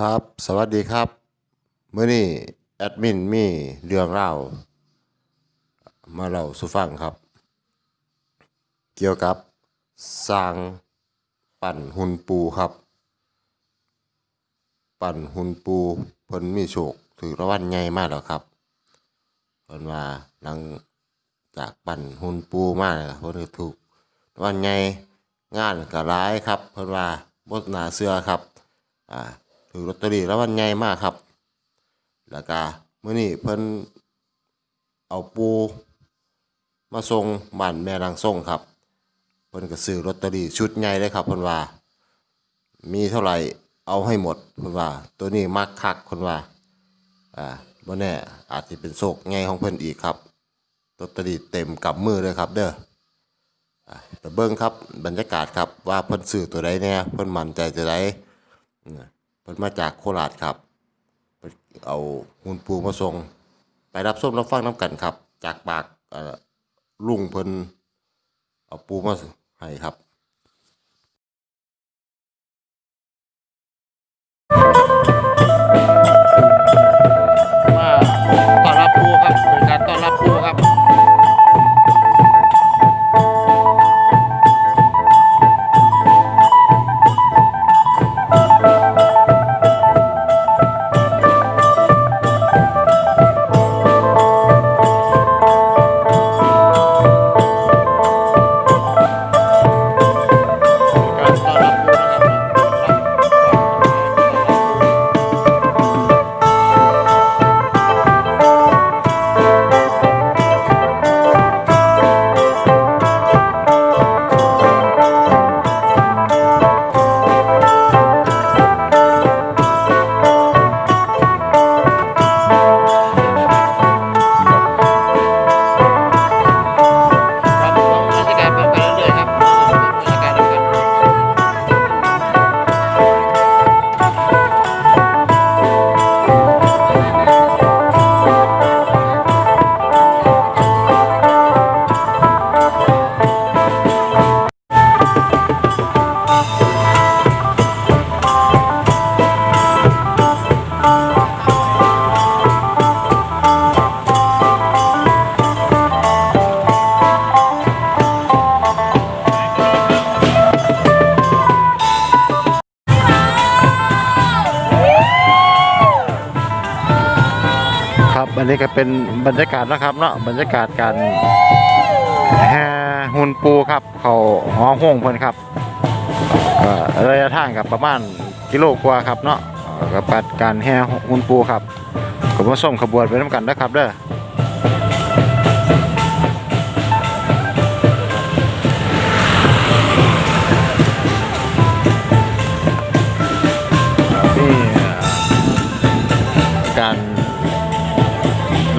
ครับ สวัสดีครับเมื่อนี้แอดมินมีเรื่องเล่ามาเล่าสู่ฟังครับ เกี่ยวกับสร้างปั่นหุ่นปูครับ ปั่นหุ่นปูเพิ่นมีโชคถือรางวัลใหญ่มากแล้วครับเพิ่นว่าหลังจากปั่นหุ่นปูมาเนี่ยเพิ่นถูกรางวัลใหญ่งานก็หลายครับ เพิ่นว่าบ่น่าเชื่อครับอ่า ถือลอตเตอรี่รางวัลใหญ่มากครับ แล้วก็มื้อนี้เพิ่นเอาปูมาส่งบ้านแม่รังส่งครับ เพิ่นก็ซื้อลอตเตอรี่ชุดใหญ่เลยครับเพิ่นว่า มีเท่าไหร่เอาให้หมดเพิ่นว่า ตัวนี้มักคักเพิ่นว่า อ่าบ่แน่อาจสิเป็นโชคใหญ่ของเพิ่นอีกครับลอตเตอรี่เต็มกับมือเลยครับ เด้ออ่าแต่เบิ่งครับบรรยากาศครับว่าเพิ่นซื้อตัวใดแน่เพิ่นมั่นใจตัวใด เพิ่นมาจากโคราชครับเพิ่นเอาหุ่นปูมาส่งไปรับส้มรับฟังน้ำกันครับ จากปากอ่อลุงเพิ่นเอาปูมาให้ครับ นนี้ก็เป็นบรรยากาศนะครับเนาะบรรยากาศการแห่หุ่นปูครับ เขาหอห้องเพิ่นครับระยะทางกับประมาณกิโลกว่าครับเนาะเอ่อกับการแห่หุ่นปูครับก็มผสมขบวนไปน้ำกันนะครับเด้อ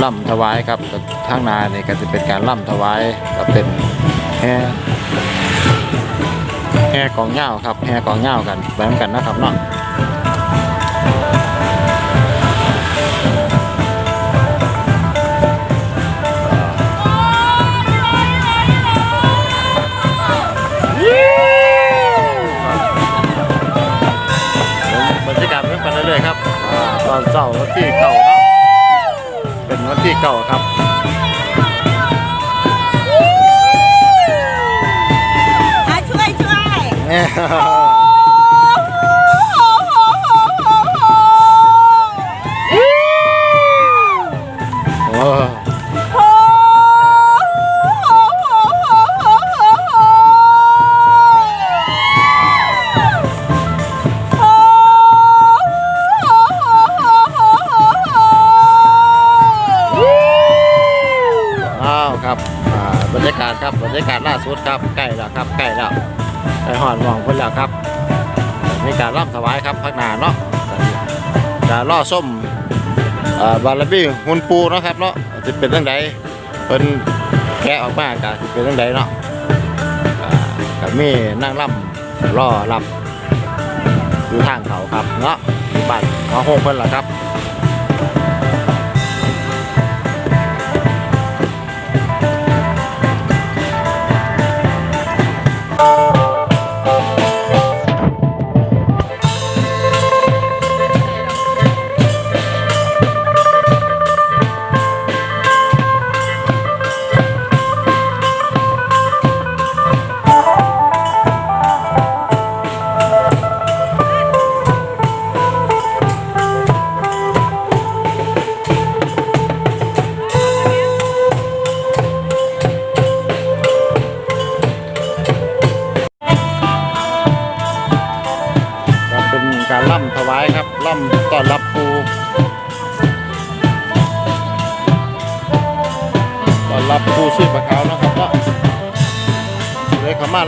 ล่ำถวายครับทางนาเนี่ยก็จะเป็นการล่ำถวายก็เป็นแห่แห่กองเหย้าครับแห่กองเหย้ากันไปนำกันนะครับเนาะบรรยากาศเพิ่มไปเรื่อยๆครับอ่าตอนเสาร์วันที่เก่าเนาะเป็น วันที่เก่าครับอะช่วยช่วย รับรรยากาศล่าสุดครับใกล้แล้วครับใกล้แล้วใกล้หอนหมองเพิ่นแล้วครับมีการร่ำถวายครับพักหนาเนาะจะล่อส้มบาลาบี้หุ่นปูนะครับเนาะจะเป็นจังไดเพิ่นแกะออกมาก็สิเป็นจังไดเนาะอ่าก็มีนั่งร่ำรอรับอยู่ทางเขาครับเนาะอยู่บ้านหอโฮงเพิ่นล่ะครับ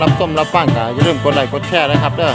รับส้มรับฟังกะอย่าลืมกดไลค์กดแชร์นะครับเด้อ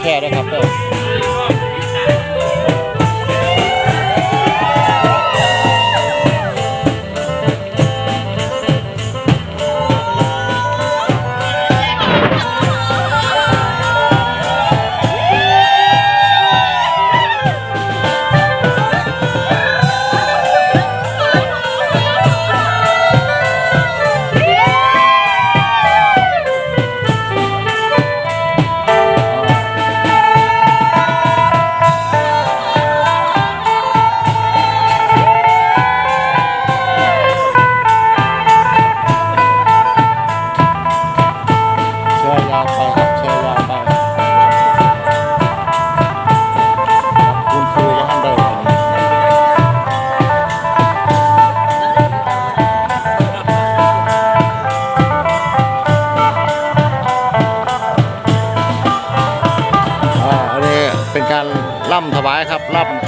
แค่ได้ครับเพื่อน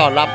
ต้อนรับ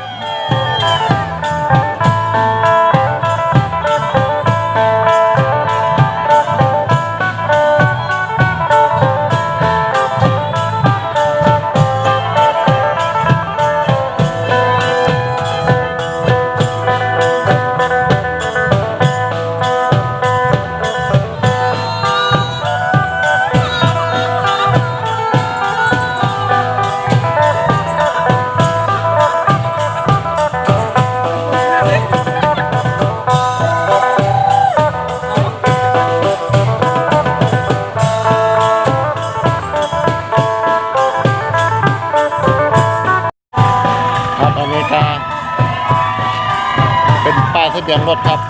สียนรถครับ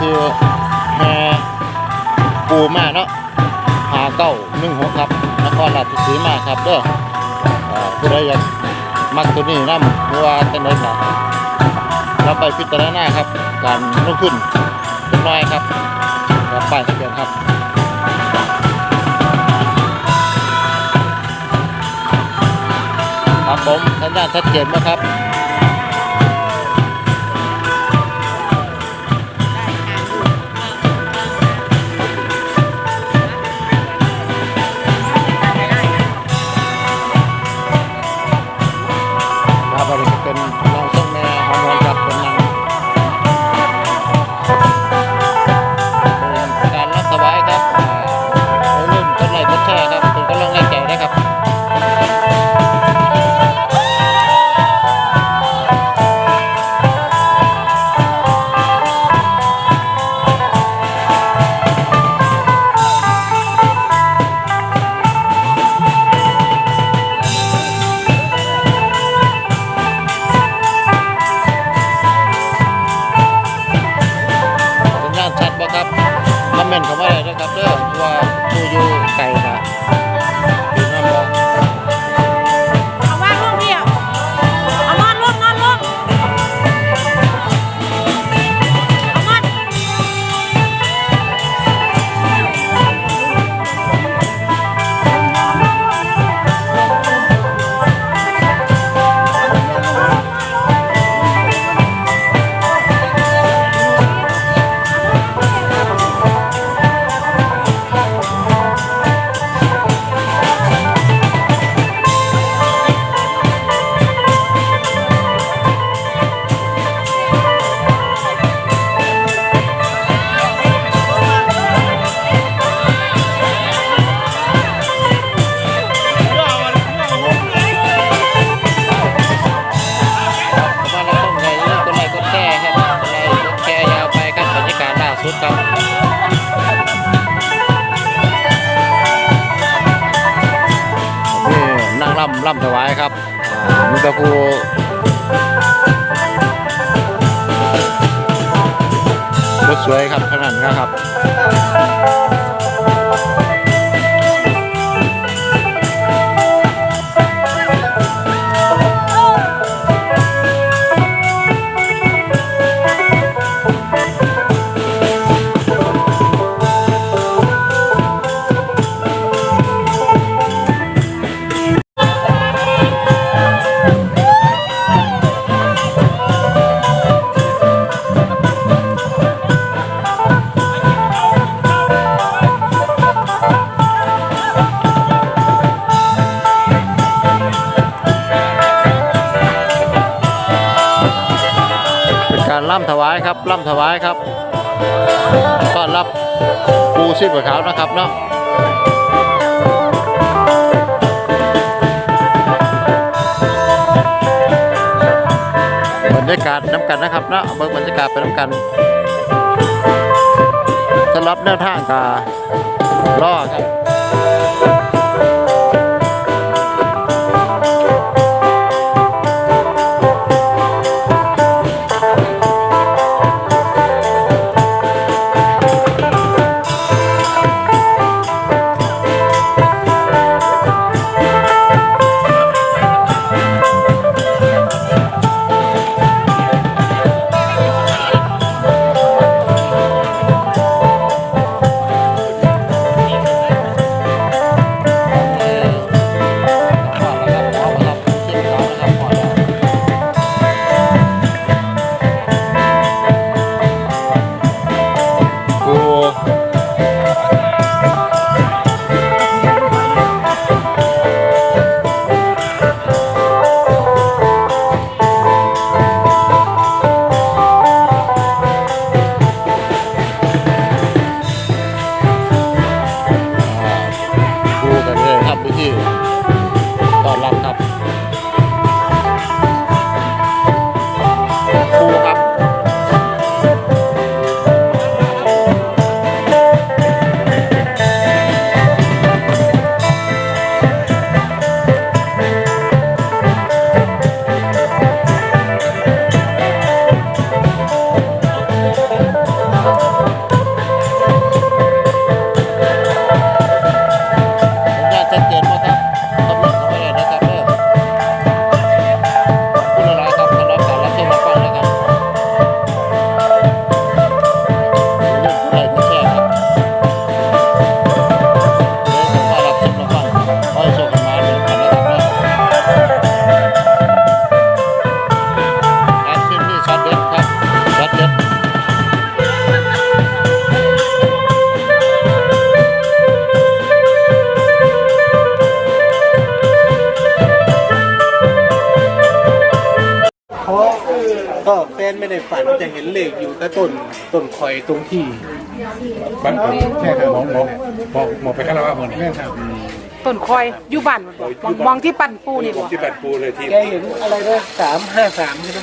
คือแฮปูมาเนาะหาเก้าหนึ่งหกครับนครราชสีมาครับเด้ออ่าผู้ใดอยากมักตัวนี้นำหรือว่าจังได๋ครับเราไปพิจารณาครับ การลงทุนเป็นน้อยครับกับป้ายทะเบียนครับครับผมสัญญาณชัดเจนไหมครับ เมนต์เข้ามาเลยนะครับเด้อว่าผู้อยู่ไกลครับดีน้ำบ่ ล่ำล่ำถวายครับมีตะคูรถสวยครับขนาดนะครับ ล่ำถวายครับล่ำถวายครับต้อนรับปูชีพขาวนะครับเนาะบรรยากาศน้ำกันนะครับเนาะเบิ่งบรรยากาศไปน้ำกันสำหรับแนวทางกาล่อครับ แฟนไม่ได้ฝันจะเห็นเลขอยู่กับต้นต้นคอยตรงที่ บ้านผมใช่ครับมองมองมองมองไปข้างล่างมือนี่แม่ครับ ต้นคอยอยู่บ้านบ่มองมองที่ปั่นปูนี่บ่ที่บ้านปูเลยที่แกเห็นอะไรนะสามห้าสามใช่ไหม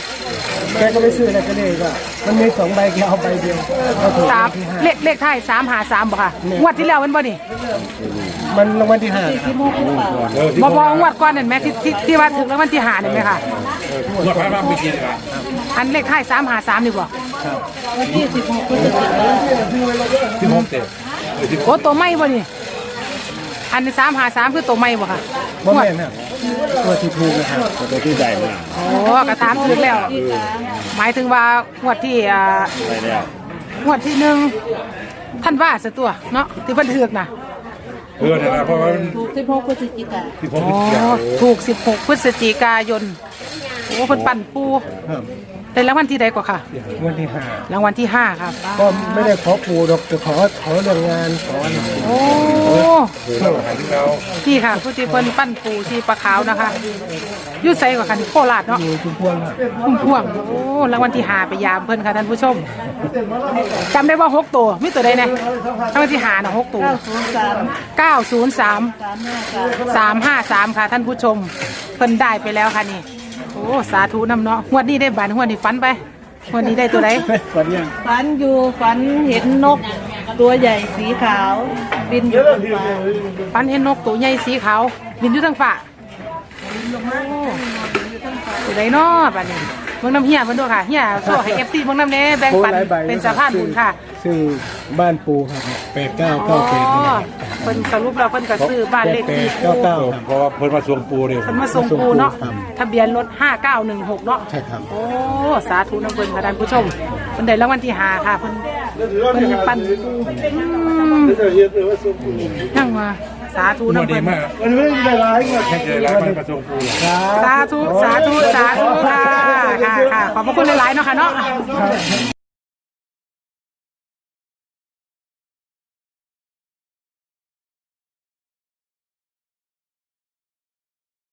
แกก็ไม่ซื้ออะไรก็เลยว่ามันมีสองใบแกเอาใบเดียวก็ถูกสามที่ห้าเลขเลขท้ายสามหาสามบ่ค่ะงวดที่แล้วมันบ่นี่มันรางวัลที่ห้าเออที่บ่บ่งวดก่อนนั่นไหมที่ที่ที่ว่าถึงแล้ววันที่หานี่ไหมค่ะนวดพระรามไปกินกันอันเลขท้ายสามหาสามนี่บ่ที่โฮมเตะเออที่โอ้ตัวไม่บ่นี่ อันสามหาสามคือตัวไม่บ่ค่ะบ่แม่นครับตัวที่ถูกนะครับตัวที่ได้มาโอ้กระถามถึงแล้ว หมายถึงว่างวดที่อ่าไปแล้วงวดที่หนึ่งท่านว่าสตัวเนาะที่เพิ่นถือกนะเออนะเพราะว่าสิบหกพฤศจิกาที่ผมอ๋อเป็นเจ้าถูก16พฤศจิกายนโอ้เพิ่นปั่นปูครับ ได้รางวัลที่ใดกว่าค่ะรางวัลที่ห้ารางวัลที่5ครับก็ไม่ได้ขอปูดอกแต่ขอขอเรื่องงานขออะไรโอ้คือเราหาที่เรานี่ค่ะผู้ที่เพิ่นปั้นปูที่ปลาขาวนะคะอยุ่ไสกว่าคันโคราชเนาะอยู่ชุมพวงครับพุ่มพวงโอ้รางวัลที่5ไปยามเพิ่นค่ะท่านผู้ชมจำได้ว่า6ตัวมีตัวใดแน่รางวัลที่5น่ะ6ตัวศูนย์สาม903สามห้าสาม353ค่ะท่านผู้ชมเพิ่นได้ไปแล้วค่ะนี่ โอ้สาธุนำเนาะงวดนี้ได้บานงวดนี้ฟันไปงวดนี้ได้ตัวใดฝันยังฝันอยู่ฝันเห็นนก ตัวใหญ่สีขาว บินอยู่บนฟ้าฟันเห็นนกตัวใหญ่สีขาวบินอยู่ทางฟ้าอยู่ไดเนาะบัดนี้ เบิ่งน้ำเฮียเบิ่งดูค่ะเฮียโซ่ให้ FC เบิ่งน้ำแน่แบ่งปันเป็นสะพานบุญค่ะซื้อบ้านปูครับแปดเก้าอ๋อเก้าแปดนี่เพิ่นสรุปแล้วเพิ่นก็ซื้อบ้านเลขที่เก้าเก้าเพราะว่าเพิ่นมาสวงปูเนี่ยเพิ่นมาส่งปูเนาะทะเบียนรถ 5916 เนาะใช่ครับ โอ้ สาธุน้ำเพิ่นค่ะท่านผู้ชมเพิ่นได้รางวัลที่ห้าค่ะเพิ่นเพิ่นปันปูอืมยังมา สาธุวันน้ำดีเพิ่นมากมันไม่ได้ร้ายเงินแค่เจอร้านมันมาสวงปูเลยสาธุสาธุสาธุค่ะค่ะค่ะขอบพระคุณหลายๆเนาะค่ะเนาะ